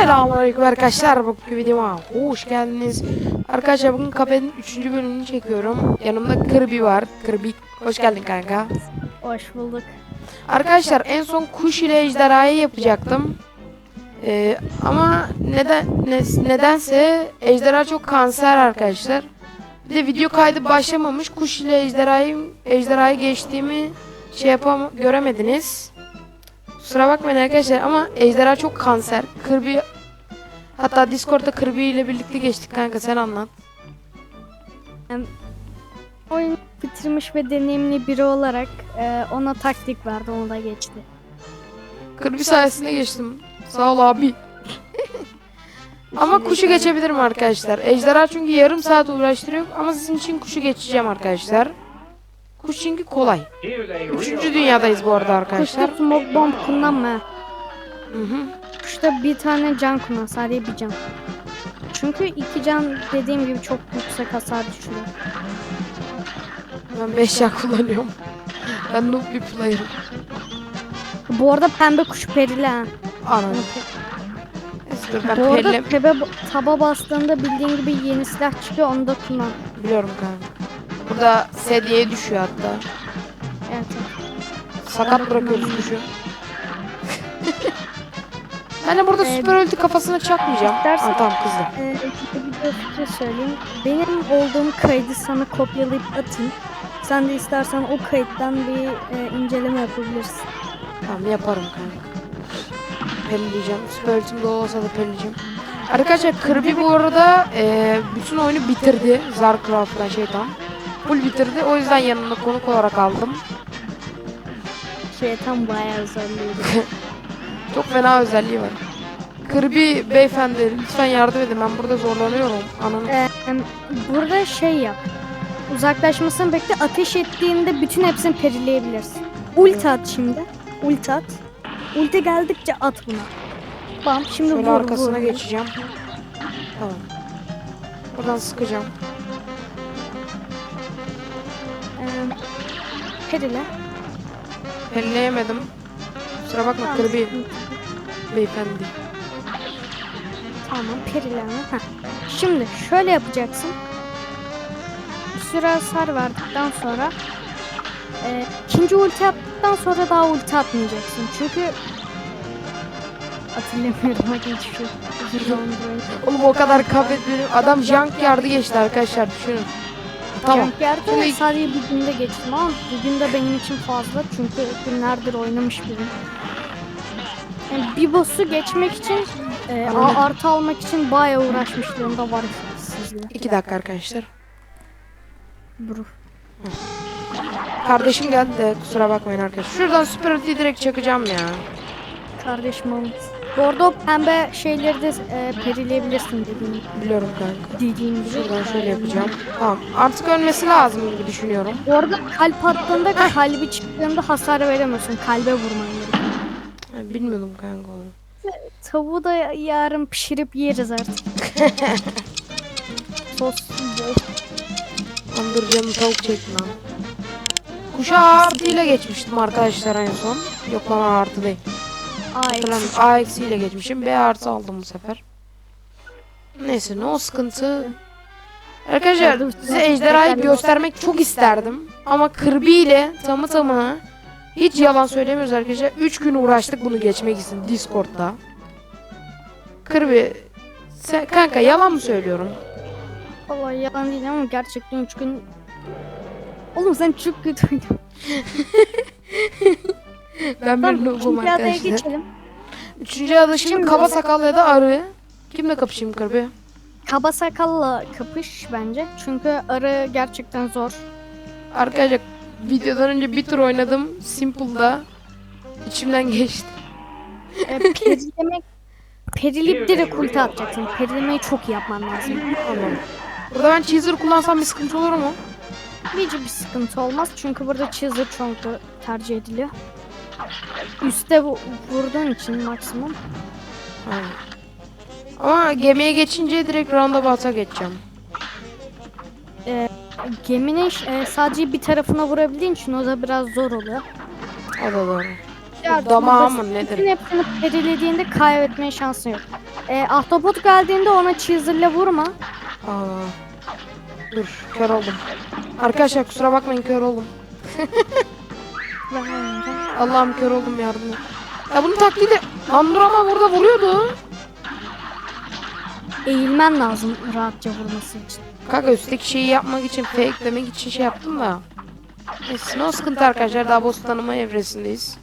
Selamünaleyküm arkadaşlar. Bugünkü videoma hoş geldiniz. Arkadaşlar bugün kafenin 3. bölümünü çekiyorum. Yanımda Kirby var. Kirby hoş geldin kanka. Hoş bulduk. Arkadaşlar en son kuş ile ejderhayı yapacaktım. Ee, ama neden ne- nedense ejderha çok kanser arkadaşlar. Bir de video kaydı başlamamış. Kuş ile ejderhayı ejderhayı geçtiğimi şey yapam göremediniz. Kusura bakmayın arkadaşlar ama ejderha çok kanser. Kirby hatta Discord'da Kirby ile birlikte geçtik kanka sen anlat. Oyun bitirmiş ve deneyimli biri olarak e, ona taktik verdi, onu da geçti. Kirby sayesinde geçtim. Sağ ol abi. Ama kuşu geçebilirim arkadaşlar. Ejderha çünkü yarım saat uğraştırıyor ama sizin için kuşu geçeceğim arkadaşlar. Kuş çünkü kolay. Üçüncü dünyadayız bu arada arkadaşlar. Kuşta smoke bomb kullanma. Hı hı. Kuşta bir tane can kullan, sadece bir can. Çünkü iki can dediğim gibi çok yüksek hasar düşürüyor. Ben 5 yağ kullanıyorum. Ben noob bir player'ım. Bu arada pembe kuş perili ha. Anam. Dur ben Bu arada pelle tebe, taba bastığında bildiğin gibi yeni silah çıkıyor, onu da kullan. biliyorum kanka. Burada sedyeye düşüyor hatta. Evet. Sakat bırakıyoruz kuşu. ben de burada Ee, süper ulti kafasına çakmayacağım. istersen- Aa, tamam kızdı. Ee, bir de fikir söyleyeyim. Benim olduğum kaydı sana kopyalayıp atayım. Sen de istersen o kayıttan bir e, inceleme yapabilirsin. Tamam yaparım kanka. Pelleyeceğim. Süper ultim de olsa da pelleyeceğim. Arkadaşlar Kirby bu arada e, bütün oyunu bitirdi. Zarcraft'tan şeytan. Full bitirdi. O yüzden yanına konuk olarak aldım. Şeytan bayağı zorluydu. Çok fena özelliği var. Kirby beyefendi lütfen yardım edin. Ben burada zorlanıyorum. Ananı. Ee, burada şey yap. Uzaklaşmasını bekle. Ateş ettiğinde bütün hepsini perileyebilirsin. Ulti at şimdi. Ulti at. Ulti geldikçe at buna. Bam. Şimdi Şöyle vur arkasına vur. geçeceğim. Tamam. Buradan sıkacağım. Perile. Pelleyemedim. Kusura bakma Tamam, beyefendi. Tamam perileme. Heh. Şimdi şöyle yapacaksın. Bir süre hasar verdikten sonra e, ikinci ulti attıktan sonra daha ulti atmayacaksın. Çünkü hatırlamıyorum hadi hiçbir şey. Oğlum o kadar kafet. Adam junk yardı geçti arkadaşlar düşünün. Tamam. Tamam. Şimdi- sadece bir günde geçtim ama bugün de benim için fazla çünkü günlerdir oynamış birim. Yani bir boss'u geçmek için e, a- artı almak için bayağı uğraşmışlığım da var sizle. İki dakika arkadaşlar. Bro. Kardeşim geldi de kusura bakmayın arkadaşlar. Şuradan süper direkt çakacağım ya. Kardeşim Mahmut. Bu arada o pembe şeyleri de e, perileyebilirsin dediğim, Biliyorum kanka. dediğim gibi. Şuradan şöyle yapacağım. Tamam. Artık ölmesi lazım gibi düşünüyorum. Bu arada kalp attığında kalbi çıktığında hasar veremiyorsun. Kalbe vurman gerekiyor. Ha, Bilmiyordum kanka onu. Tavuğu da yarın pişirip yeriz artık. Sos bol. Lan dur canım tavuk çekti lan. Kuşa artıyla geçmiştim arkadaşlar en son. Yok lan artı değil. Hatırlamıyorum. A eksiyle geçmişim. B artı aldım bu sefer. Neyse ne o sıkıntı. Arkadaşlar size ejderhayı göstermek çok isterdim. Ama Kirby ile tamı tamına hiç yalan söylemiyoruz arkadaşlar. 3 gün uğraştık bunu geçmek için Discord'da. Kirby sen, kanka yalan mı söylüyorum? Vallahi yalan değil ama gerçekten üç gün... Oğlum sen çok kötü oynadın. Ben bir Tamam, noobum ikinci adaya arkadaşlar. geçelim. Üçüncü adı şimdi Şimdi- kaba sakal ya da arı. Kimle kapışayım Kirby? Kaba sakalla kapış bence. Çünkü arı gerçekten zor. Arkadaşlar videodan önce bir tur oynadım. Simple'da. İçimden geçti. E, perilemek... Perilip direkt ulti atacaksın. Perilemeyi çok iyi yapman lazım. Anladım. Burada ben cheeser kullansam bir sıkıntı olur mu? Hiç bir sıkıntı olmaz çünkü burada Cheezer çok da tercih ediliyor. Üste vu- vurduğun için maksimum. Aynen. Ama gemiye geçince direkt roundabout'a geçeceğim. Geminin e, sadece bir tarafına vurabildiğin için o da biraz zor oluyor. O da doğru. Damağı mı nedir? Hepsini perilediğinde kaybetmeye şansın yok. E, ahtapot geldiğinde ona çizirle vurma. Aa. Dur kör oldum. Arkadaşlar kusura bakmayın kör oldum. Allah'ım kör oldum yardım et. Ya lan dur ama burada vuruyordu. Eğilmen lazım rahatça vurması için. Kanka üstteki şeyi yapmak için fake demek için şey yaptım da. Neyse no sıkıntı arkadaşlar daha boss tanıma evresindeyiz.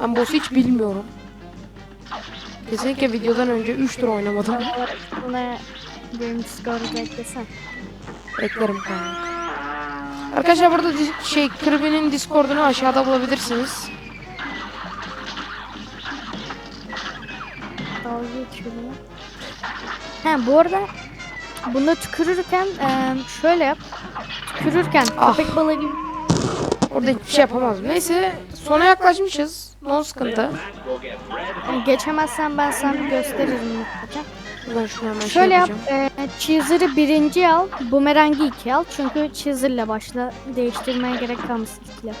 Ben boss'u hiç bilmiyorum. Kesinlikle videodan önce 3 tur oynamadım. Buna benim Discord'u eklesen. Beklerim kanka. Arkadaşlar burada şey Kirby'nin Discord'unu aşağıda bulabilirsiniz. Dalga geçiyorum. He bu arada bunda tükürürken eee, şöyle yap. Tükürürken Ah. köpek balığı gibi Orada hiçbir şey yapamaz. Neyse sona yaklaşmışız. No sıkıntı. yani geçemezsen ben sana gösteririm mutlaka. Ben şunu hemen şey Şöyle yap. eee Cheezer'ı birinci al. Bumerang'i iki al. Çünkü Cheezer'la başla. Değiştirmeye gerek kalmasın ikili.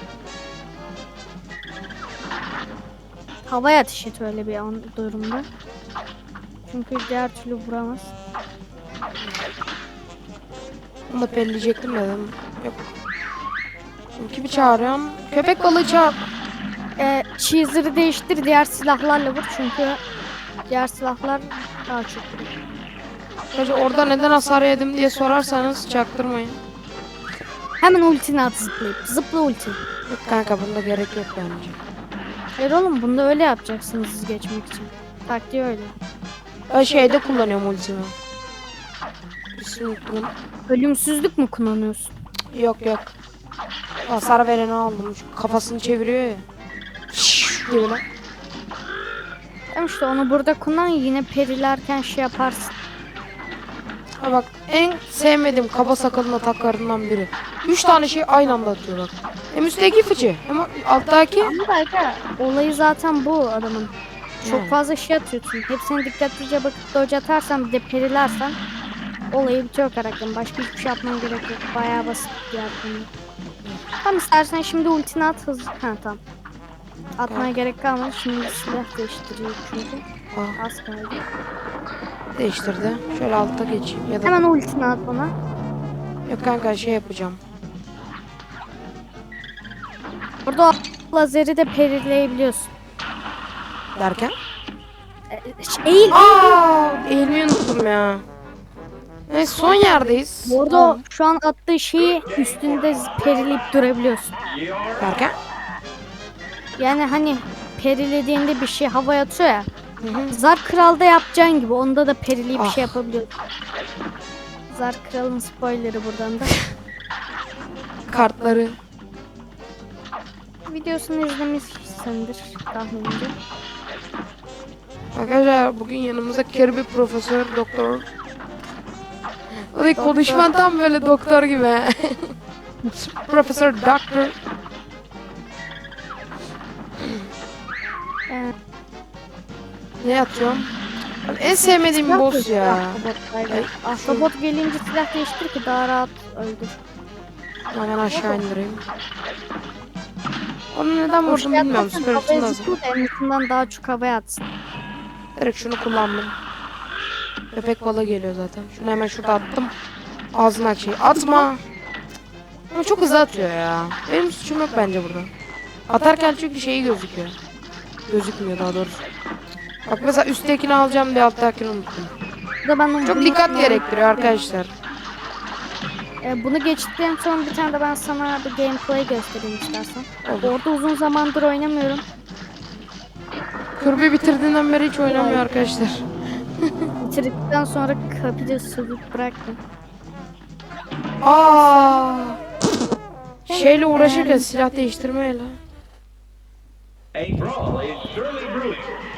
Havaya ateş et öyle bir an durumda. Çünkü diğer türlü vuramaz. Bunu da pelleyecektim dedim. Yok. Kimi çağırıyorum? Köpek balığı çağır. Ee, Cheezer'ı değiştir diğer silahlarla vur çünkü diğer silahlar daha çok vuruyor. Orada neden hasar yedim diye sorarsanız çaktırmayın. Hemen ultini at zıplayıp. Zıpla ulti. Yok kanka bunda gerek yok bence. Hayır oğlum bunda öyle yapacaksınız geçmek için. Taktiği öyle. Ben şeyde kullanıyorum ultimi. İsmini unuttum. Ölümsüzlük mü kullanıyorsun? Yok yok. Hasar vereni aldım. Şu kafasını çeviriyor ya. Şşş gibi lan. Tamam işte onu burada kullan yine perilerken şey yaparsın. Ha bak en sevmediğim kaba sakalın ataklarından biri. Üç tane şey aynı anda atıyor bak. Hem üstteki fıçı hem alttaki. Ama belki olayı zaten bu adamın. Çok fazla şey atıyorsun. Hepsine dikkatlice bakıp dodge atarsan bir de perilersen olayı bitiyor karakterin. Başka hiçbir şey yapman gerek yok. Bayağı basit bir konu. Tamam istersen şimdi ultini at hızlı. Ha tamam. Atmaya Tamam. gerek kalmadı. Şimdi silah değiştiriyor çünkü. Aa, Az kaldı. değiştirdi. Şöyle altta geçeyim ya da Hemen ultini at bana. yok kanka şey yapacağım. Burada lazeri de perileyebiliyorsun. Derken? Eğil. Aa, eğilmeyi unuttum ya. Neyse son yerdeyiz. Bu arada Tamam. şu an attığı şeyi üstünde perileyip durabiliyorsun. Derken? Yani hani perilediğinde bir şey havaya atıyor ya. Hı hı. Zar Kral'da yapacağın gibi onda da perileyip Ah. şey yapabiliyorsun. Zar Kral'ın spoilerı buradan da. Kartları. Videosunu izlemişsindir tahminimce. Arkadaşlar bugün yanımızda Kirby Profesör Doktor. Da konuşman tam böyle doktor gibi. Profesör Doktor. Ne atıyorum? Ben en sevmediğim boss ya. Ahtapot gelince silah değiştir ki daha rahat öldür. Hemen aşağı indireyim. Onu neden vurdum şey bilmiyorum. Süper havaya lazım. en daha çok havaya atsın. Direkt şunu kullandım. Köpek balığı geliyor zaten. Şunu hemen şurada attım. Ağzına şey. Atma. Ama çok hızlı atıyor ya. Benim suçum yok bence burada. Atarken çünkü şeyi gözüküyor. Gözükmüyor daha doğrusu. Bak mesela üsttekini alacağım diye alttakini unuttum. Da ben Çok dikkat gerektiriyor arkadaşlar. Ee, bunu geçtikten sonra bir tane de ben sana bir gameplay göstereyim istersen. Olur. Orada uzun zamandır oynamıyorum. Kirby bitirdiğinden beri hiç oynamıyor arkadaşlar. Bitirdikten sonra kapıda sürüp bıraktım. Aa! Şeyle uğraşırken silah değiştirmeyle.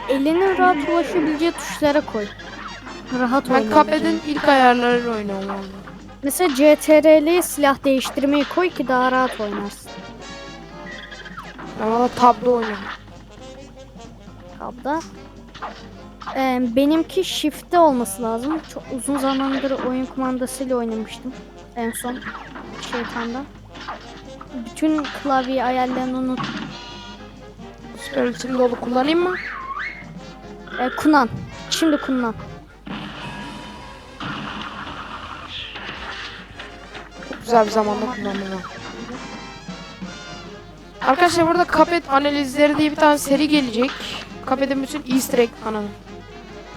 Elinin rahat ulaşabileceği tuşlara koy. Rahat Ben oynayabileceğin. Cuphead'in ilk ayarlarıyla oynuyorum valla. Mesela CTRL'ye silah değiştirmeyi koy ki daha rahat oynarsın. Ben valla tablo oynuyorum. Tabda. Ee, benimki shift'te olması lazım. Çok uzun zamandır oyun kumandasıyla oynamıştım. En son şeytandan. Bütün klavye ayarlarını unut. Ultim dolu kullanayım mı? E, kunan. Şimdi kunan. Çok güzel bir zamanda kullandım. Arkadaşlar burada Cuphead analizleri diye bir tane seri gelecek. Cuphead'in bütün easter egg ananı.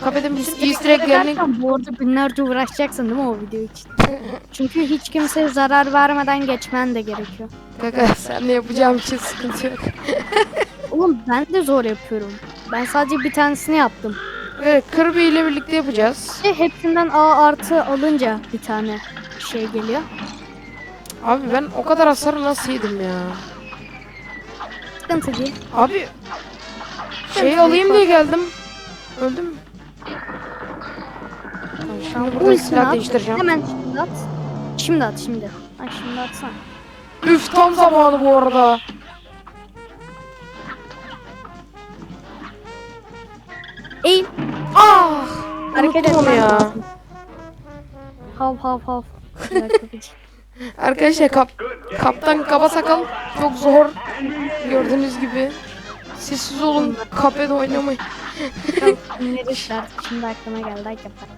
Cuphead'in bütün easter egg'lerini bu arada binlerce uğraşacaksın değil mi o video için? Çünkü hiç kimseye zarar vermeden geçmen de gerekiyor. Kaka sen ne yapacağım için sıkıntı yok. Oğlum ben de zor yapıyorum. Ben sadece bir tanesini yaptım. Evet Kirby ile birlikte yapacağız. Ve hepsinden A artı alınca bir tane şey geliyor. Abi ben o kadar hasarı nasıl yedim ya? Sıkıntı değil. Abi şey alayım diye geldim. Öldüm. mü? Şimdi burada silah at. değiştireceğim. Hemen şimdi at. Şimdi at şimdi. Ha şimdi atsana. Üf tam zamanı bu arada. Eğil. Ah! Hareket Unuttum etmen ya. lazım. Hav hav hav. Arkadaşlar kap, kaptan kaba sakal çok zor. Gördüğünüz gibi. Sessiz olun. Kapede oynamayın. Bunları işler. Şimdi aklıma geldi. Hakikaten.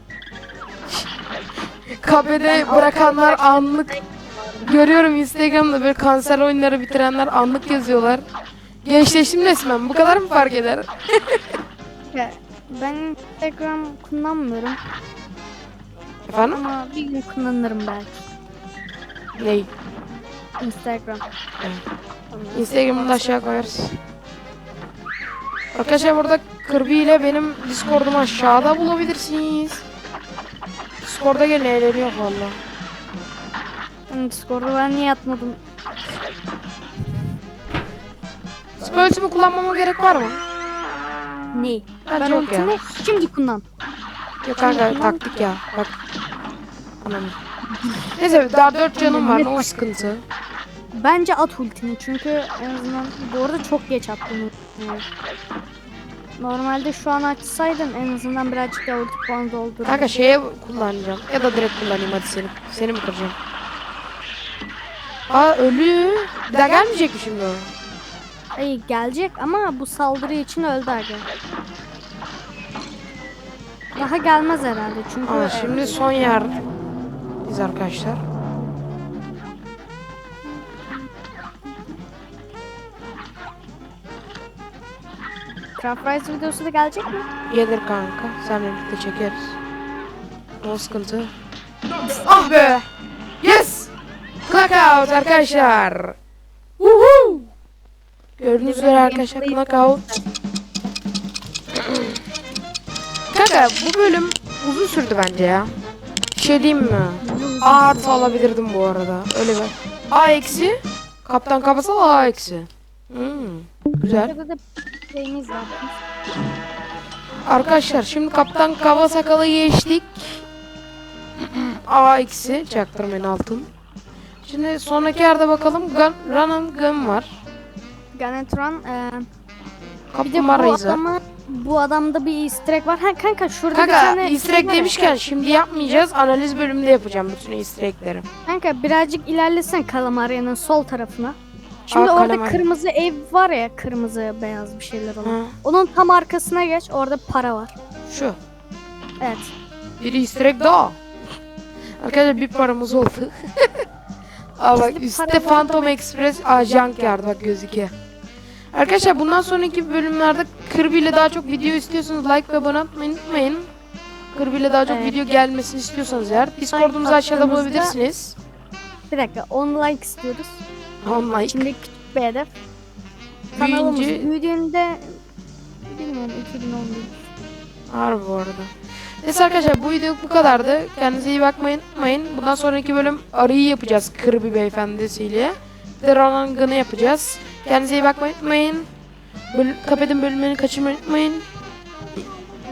Kapede bırakanlar anlık. Görüyorum Instagram'da böyle kanser oyunları bitirenler anlık yazıyorlar. Gençleştim resmen. Bu kadar mı fark eder? Ya, ben Instagram kullanmıyorum Efendim? ama bir gün kullanırım belki. Ney? Instagram. Instagram'ı da aşağı koyarız. Arkadaşlar burada Kirby ile benim Discord'umu aşağıda bulabilirsiniz. Discord'a gelin eğleniyor valla. Ben Discord'da ben niye atmadım? Ultimi kullanmama gerek var mı? Neyi? Bence Ben yok ya. şimdi kullan. Yok kanka taktik ya. Bak. Anam. Neyse daha 4 canım var. O sıkıntı. Bence at ultini çünkü en azından bu arada çok geç attım. Normalde şu an açsaydın en azından birazcık daha ulti puanı doldururdun. Kanka şeye kullanacağım. Ya da direkt kullanayım hadi seni. Seni mi kıracağım? Aa ölü. Bir daha gelmeyecek mi şimdi o? Ay gelecek ama bu saldırı için öldü aga. Daha gelmez herhalde çünkü Aa, şimdi son yer. Biz arkadaşlar. Craft Rise videosu da gelecek mi? Gelir kanka. Seninle birlikte çekeriz. O sıkıntı. Ah be! Yes! Knockout arkadaşlar. Woohoo! Gördüğünüz üzere arkadaşlar knockout. Kanka bu bölüm uzun sürdü bence ya. Bir şey diyeyim mi? A artı alabilirdim bu arada. Öyle bir. A eksi. Kaptan kapasal A eksi. Hmm, güzel. Şeyimiz var. Arkadaşlar şimdi kaptan kaba sakalı geçtik. A eksi çaktırmayın altın. Şimdi sonraki yerde bakalım gun, run and gun var. Ganetron e, bir de bu adamı bu adamda bir easter egg var. Ha kanka şurada bir Kanka tane easter egg var demişken şimdi yapmayacağız. Analiz bölümünde yapacağım bütün easter egg'leri. Kanka birazcık ilerlesen Kalamaria'nın sol tarafına. Şimdi Aa, orada kırmızı ev var ya kırmızı beyaz bir şeyler olan. Ha, Onun tam arkasına geç orada para var. şu. Evet. Bir easter egg daha. Arkadaşlar bir paramız oldu. Aa bak üstte para. Phantom Express Aa Junkyard bak gözüküyor. Arkadaşlar bundan sonraki bölümlerde Kirby ile daha çok video istiyorsanız like ve abone olmayı unutmayın. Kirby ile daha çok Evet. video gelmesini istiyorsanız eğer Discord'umuzu aşağıda attığımızda- bulabilirsiniz. Bir dakika 10 like istiyoruz. Like. Şimdi küçük bir hedef. Kanalımız Büyüyünce büyüdüğünde bilmiyorum 2011. Harbi bu arada. Neyse arkadaşlar bu video bu kadardı. Kendinize iyi bakmayı unutmayın. Bundan sonraki bölüm arıyı yapacağız Kirby beyefendisiyle. Bir de Ronan Gun'ı yapacağız. Kendinize iyi bakmayı unutmayın. Böl Kapedin bölümlerini kaçırmayı unutmayın.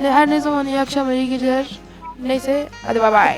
Ne- Her ne zaman iyi akşamlar iyi geceler. Neyse hadi bay bay.